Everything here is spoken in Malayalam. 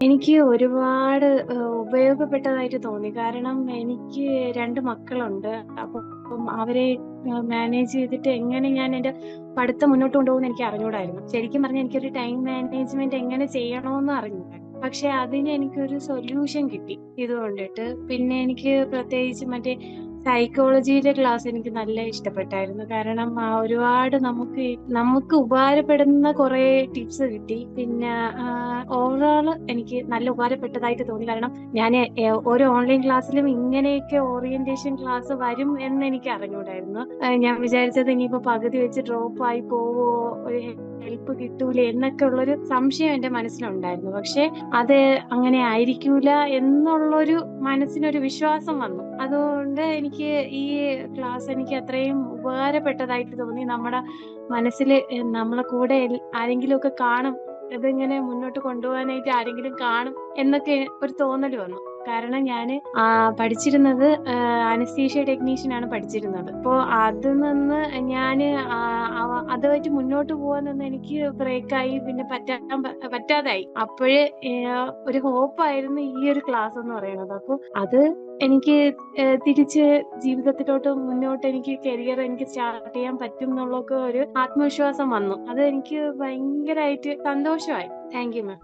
എനിക്ക് ഒരുപാട് ഉപയോഗപ്പെട്ടതായിട്ട് തോന്നി. കാരണം എനിക്ക് രണ്ട് മക്കളുണ്ട്. അപ്പം അവരെ മാനേജ് ചെയ്തിട്ട് എങ്ങനെ ഞാൻ എന്റെ പഠിത്തം മുന്നോട്ട് കൊണ്ടുപോകുന്ന എനിക്ക് അറിഞ്ഞൂടായിരുന്നു. ശരിക്കും പറഞ്ഞാൽ എനിക്കൊരു ടൈം മാനേജ്മെന്റ് എങ്ങനെ ചെയ്യണമെന്ന് അറിഞ്ഞു പക്ഷെ അതിന് എനിക്കൊരു സൊല്യൂഷൻ കിട്ടി ഇത് കൊണ്ടിട്ട്. പിന്നെ എനിക്ക് പ്രത്യേകിച്ച് മറ്റേ സൈക്കോളജിയുടെ ക്ലാസ് എനിക്ക് നല്ല ഇഷ്ടപ്പെട്ടായിരുന്നു. കാരണം ഒരുപാട് നമുക്ക് നമുക്ക് ഉപകാരപ്പെടുന്ന കുറെ ടിപ്സ് കിട്ടി. പിന്നെ ഓവറോൾ എനിക്ക് നല്ല ഉപകാരപ്പെട്ടതായിട്ട് തോന്നി. കാരണം ഞാൻ ഓരോ ഓൺലൈൻ ക്ലാസ്സിലും ഇങ്ങനെയൊക്കെ ഓറിയന്റേഷൻ ക്ലാസ് വരും എന്ന് എനിക്ക് അറിഞ്ഞൂടായിരുന്നു. ഞാൻ വിചാരിച്ചത് ഇനിയിപ്പോ പകുതി വെച്ച് ഡ്രോപ്പ് ആയി പോവോ, ഒരു ഹെൽപ്പ് കിട്ടൂലേ എന്നൊക്കെ ഉള്ളൊരു സംശയം എന്റെ മനസ്സിലുണ്ടായിരുന്നു. പക്ഷെ അത് അങ്ങനെ ആയിരിക്കൂല എന്നുള്ളൊരു മനസ്സിനൊരു വിശ്വാസം വന്നു. അതുകൊണ്ട് എനിക്ക് ഈ ക്ലാസ് എനിക്ക് അത്രയും ഉപകാരപ്പെട്ടതായിട്ട് തോന്നി. നമ്മുടെ മനസ്സിൽ നമ്മളെ കൂടെ ആരെങ്കിലും ഒക്കെ കാണും. ഇതിങ്ങനെ മുന്നോട്ട് കൊണ്ടുപോകാനായിട്ട് ആരെങ്കിലും കാണും എന്നൊക്കെ ഒരു തോന്നൽ വന്നു. കാരണം ഞാൻ പഠിച്ചിരുന്നത് അനസ്തീഷ്യ ടെക്നീഷ്യൻ ആണ് പഠിച്ചിരുന്നത്. അപ്പോൾ അത് നിന്ന് ഞാൻ അതുമായിട്ട് മുന്നോട്ട് പോവാൻ നിന്ന് എനിക്ക് ബ്രേക്കായി. പിന്നെ പറ്റാൻ പറ്റാതായി. അപ്പോഴേ ഒരു ഹോപ്പായിരുന്നു ഈ ഒരു ക്ലാസ് എന്ന് പറയുന്നത്. അപ്പോൾ അത് എനിക്ക് തിരിച്ച് ജീവിതത്തിലോട്ട് മുന്നോട്ട് എനിക്ക് കരിയർ എനിക്ക് സ്റ്റാർട്ട് ചെയ്യാൻ പറ്റും എന്നുള്ളൊക്കെ ഒരു ആത്മവിശ്വാസം വന്നു. അത് എനിക്ക് ഭയങ്കരമായിട്ട് സന്തോഷമായി. Thank you ma'am.